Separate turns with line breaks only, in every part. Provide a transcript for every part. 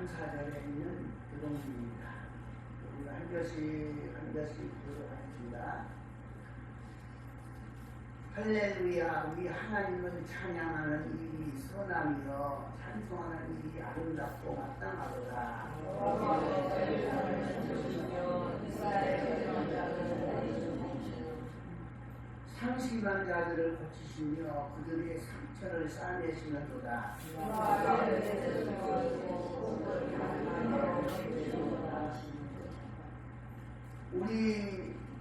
감사절에 있는 교동입니다. 우리가 한 절씩 한 절씩 들어가겠습니다. 할렐루야 우리 하나님을 찬양하는 일이 선함이여 찬송하는 일이 아름답고 마땅하도다. 상심한 자들을 고치시며 그들의 상처를 싸매시는도다.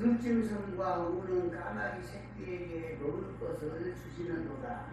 들짐승과 우는 까마귀 새끼에게 먹을 것을 주시는도다.